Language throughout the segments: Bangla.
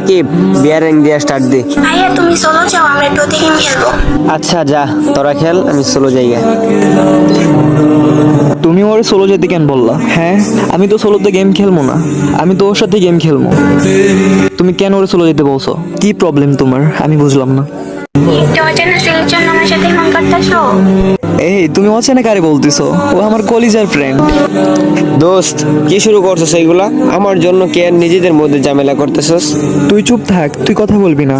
রাকিব বিয়ারিং দিয়ে স্টার্ট দি। ভাইয়া তুমি চলো যাও আমরা একটু গেম খেলব আচ্ছা যা তোরা খেল আমি সোলো জায়গা তুমি ওর সোলো যেতে কেন বললা? হ্যাঁ? আমি তো সোলোতে গেম খেলব না। আমি তো ওর সাথে গেম খেলব তুমি কেন ওর সোলো যেতে বলছো? কি প্রবলেম তোমার? আমি বুঝলাম না। একটা অচেনা ছেলের আমার সাথে করতেছো? এই তুমি অচেনা কারে বলতেছো? ও আমার কলিজার ফ্রেন্ড দোস্ত কি শুরু করছ সেইগুলা আমার জন্য কে আর নিজেদের মধ্যে ঝামেলা করতেছস? তুই চুপ থাক তুই কথা বলবি না।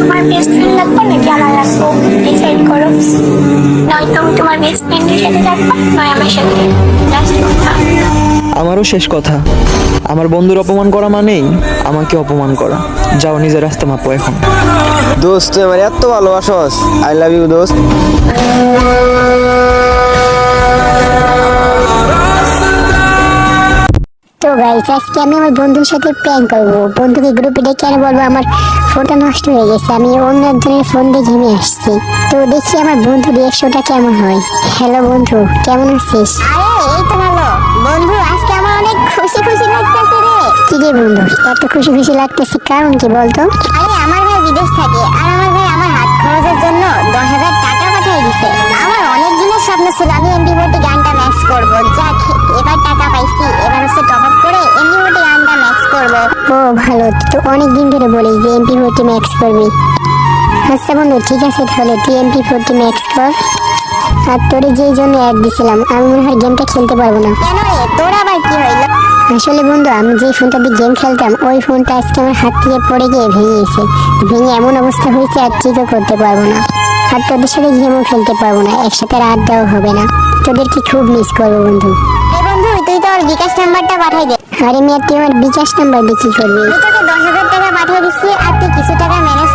তোমার বেস্ট ফ্রেন্ড লাগবে নাকি আমার লাগবে ডিসাইড করো। নয় তুমি তোমার বেস্ট ফ্রেন্ডের সাথে থাকবা নয় আমার সাথে। আমারও শেষ কথা। আমার বন্ধুর অপমান করা মানেই আমাকে অপমান করা। যাও নিজের রাস্তা মাপো এখন। দোস্ত তুই আমার এত ভালোবাসস। আই লাভ ইউ দোস্ত। তো গাইস আজকে আমি আমার বন্ধুর সাথে প্র্যাঙ্ক করব। বন্ধুকে গ্রুপে ডেকে আর বলব আমার ফোনটা নষ্ট হয়ে গেছে আমি অন্য একজনের ফোন দেখে আমি আসছি। তো দেখি আমার বন্ধু রিয়াকশনটা কেমন হয়? হ্যালো বন্ধু কেমন আছিস? আরে এই তো ভালো। রে বন্ধু এত খুশি খুশি লাগতেছে কারণ কি বলতো? আরে আমার ভাই বিদেশ থাকে আর আমার ভাই আমার হাত খরচের জন্য দশ হাজার টাকা পাঠিয়ে দিছে। আমার অনেক দিনের স্বপ্ন ছিল আমি ভোটে গানটা ম্যাক্স করব। যাক এবার টাকা পাইছি এবার হচ্ছে টপ আপ করে ভোটে গানটা ম্যাক্স করব। ও ভালো তুই তো অনেক দিন ধরে বলিস যে এমপি ভোটে ম্যাক্স করবি। আচ্ছা বন্ধু ঠিক আছে তাহলে তুই এমপি ফোরটি ম্যাক্স কর। আর তোরে যেই জন্য অ্যাড দিছিলাম আমি মনে হয় গেমটা খেলতে পারব না। কেন তোর আসলে বন্ধু আমি যে ফোনটা দিয়ে গেম খেলতাম ওই ফোনটা আজকে আমার হাত থেকে পড়ে গিয়ে ভেঙে গেছে। ভেঙে এমন অবস্থা হয়েছে আর ঠিকও করতে পারব না। আর তোদের সাথে গেমও খেলতে পারব না একসাথে আর আড্ডাও হবে না। তোদেরকে খুব মিস করব বন্ধু। বন্ধু তুই তোর বিকাশ নাম্বারটা পাঠাই দে। আরে মেয়ে তুই আমার বিকাশ নাম্বার দিয়ে কি করবি? তোকে দশ হাজার টাকা পাঠিয়ে দিচ্ছি আর তুই কিছু টাকা ম্যানেজ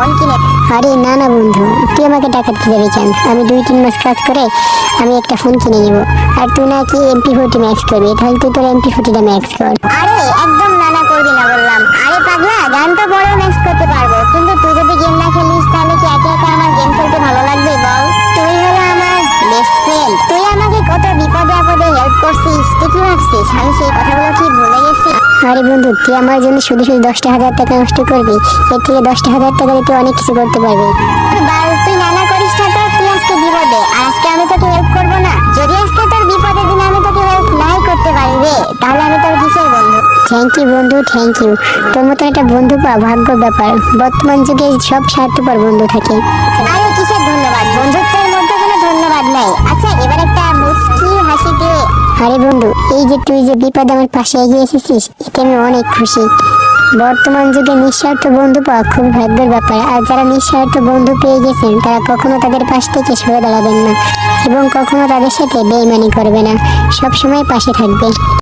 ফোন কিনে আরে না না বন্ধু তুই আমাকে টাকা দিতে যাবি কেন? আমি দুই তিন মাস কাজ করে আমি একটা ফোন কিনে নিব। আর তুই নাকি এমপি ফোর্টি ম্যাক্স করবি? তাহলে তুই তোর এমপি ফোর্টিটা ম্যাক্স কর। আরে একদম না না করবি না বললাম। আরে পাগলা গান তো বড় ম্যাক্স করতে পারব। করছিস তুই কি ভাবছিস? আমি সেই কথাগুলো কি ভুলে গেছি? আরে বন্ধু তুই আমার জন্য শুধু শুধু দশটা হাজার টাকা নষ্ট করবি। এর থেকে দশটা হাজার টাকা দিয়ে তুই অনেক কিছু করতে পারবি। বাল তুই নানা করিস না তো তুই আজকে বিপদে। আর আজকে আমি তোকে হেল্প করব না। যদি আজকে তোর বিপদের দিনে আমি তোকে হেল্প নাই করতে পারি রে তাহলে আমি তোর কিসের বন্ধু থ্যাংক ইউ বন্ধু থ্যাংক ইউ তোর মতন একটা বন্ধু পাওয়া ভাগ্য ব্যাপার। বর্তমান যুগে সব স্বার্থপর বন্ধু থাকে। আরে কিসের ধন্যবাদ? বন্ধুত্বের মধ্যে কোনো ধন্যবাদ নাই। আচ্ছা এবার একটা আরে বন্ধু, এই যে তুই যে বিপদ আমার পাশে এগিয়ে এসেছিস, এতে আমি অনেক খুশি। বর্তমান যুগে নিঃস্বার্থ বন্ধু পাওয়া খুব ভাগ্যের ব্যাপার, আর যারা নিঃস্বার্থ বন্ধু পেয়ে গেছেন, তারা কখনো তাদের পাশ থেকে সরে দাঁড়াবেন না, এবং কখনো তাদের সাথে বেইমানি করবে না, সবসময় পাশে থাকবে।